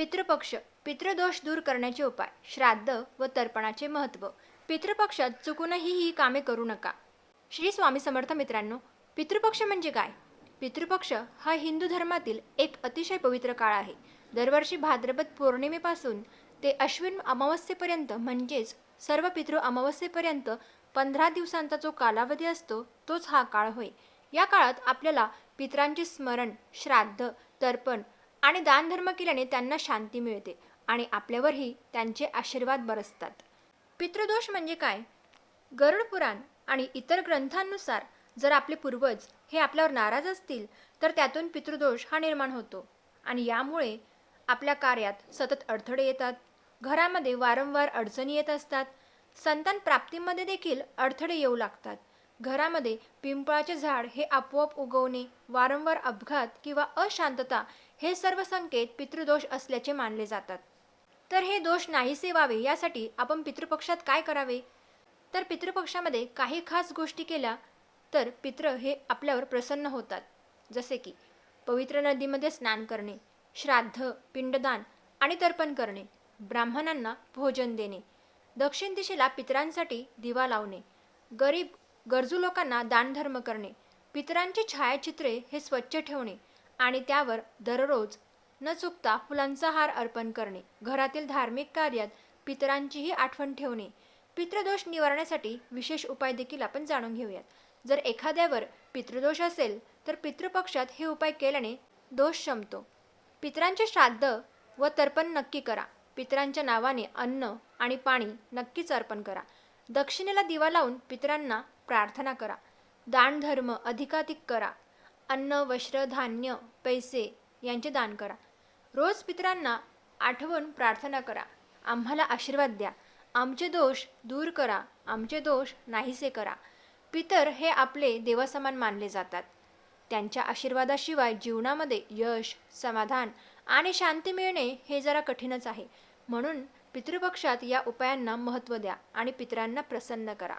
पितृपक्ष पितृदोष दूर करण्याचे उपाय श्राद्ध व तर्पणाचे महत्त्व. पितृपक्षात चुकूनही ही कामे करू नका. श्री स्वामी समर्थ मित्रांनो पितृपक्ष म्हणजे काय? पितृपक्ष हा हिंदू धर्मातील एक अतिशय पवित्र काळ आहे. दरवर्षी भाद्रपद पौर्णिमेपासून ते अश्विन अमावस्येपर्यंत म्हणजेच सर्व पितृ अमावस्येपर्यंत पंधरा दिवसांचा जो कालावधी असतो तोच हा काळ होय. या काळात आपल्याला पितरांचे स्मरण श्राद्ध तर्पण आणि दानधर्म केल्याने त्यांना शांती मिळते आणि आपल्यावरही त्यांचे आशीर्वाद बरसतात. पितृदोष म्हणजे काय? गरुड पुराण आणि इतर ग्रंथांनुसार जर आपले पूर्वज हे आपल्यावर नाराज असतील तर त्यातून पितृदोष हा निर्माण होतो. आणि यामुळे आपल्या कार्यात सतत अडथळे येतात घरामध्ये वारंवार अडचणी येत असतात संतान प्राप्तीमध्ये देखील अडथळे येऊ लागतात. घरामध्ये पिंपळाचे झाड हे आपोआप उगवणे वारंवार अपघात किंवा अशांतता हे सर्व संकेत पितृदोष असल्याचे मानले जातात. तर हे दोष नाहीसे व्हावे यासाठी आपण पितृपक्षात काय करावे? तर पितृपक्षामध्ये काही खास गोष्टी केल्या तर पितृ हे आपल्यावर प्रसन्न होतात. जसे की पवित्र नदीमध्ये स्नान करणे श्राद्ध पिंडदान आणि तर्पण करणे ब्राह्मणांना भोजन देणे दक्षिण दिशेला पितरांसाठी दिवा लावणे गरीब गरजू लोकांना दानधर्म करणे पितरांची छायाचित्रे हे स्वच्छ ठेवणे आणि त्यावर दररोज न चुकता फुलांचा हार अर्पण करणे घरातील धार्मिक कार्यात पितरांचीही आठवण ठेवणे. पितृदोष निवारण्यासाठी विशेष उपाय देखील आपण जाणून घेऊयात. जर एखाद्यावर पितृदोष असेल तर पितृपक्षात हे उपाय केल्याने दोष शमतो. पितरांचे श्राद्ध व तर्पण नक्की करा. पितरांच्या नावाने अन्न आणि पाणी नक्कीच अर्पण करा. दक्षिणेला दिवा लावून पितरांना प्रार्थना करा. दानधर्म अधिकाधिक करा. अन्न वस्त्र धान्य पैसे यांचे दान करा. रोज पितरांना आठवून प्रार्थना करा. आम्हाला आशीर्वाद द्या. आमचे दोष दूर करा. आमचे दोष नाहीसे करा. पितर हे आपले देवासमान मानले जातात. त्यांच्या आशीर्वादाशिवाय जीवनामध्ये यश समाधान आणि शांती मिळणे हे जरा कठीणच आहे. म्हणून पितृपक्षात या उपायांना महत्त्व द्या आणि पितरांना प्रसन्न करा.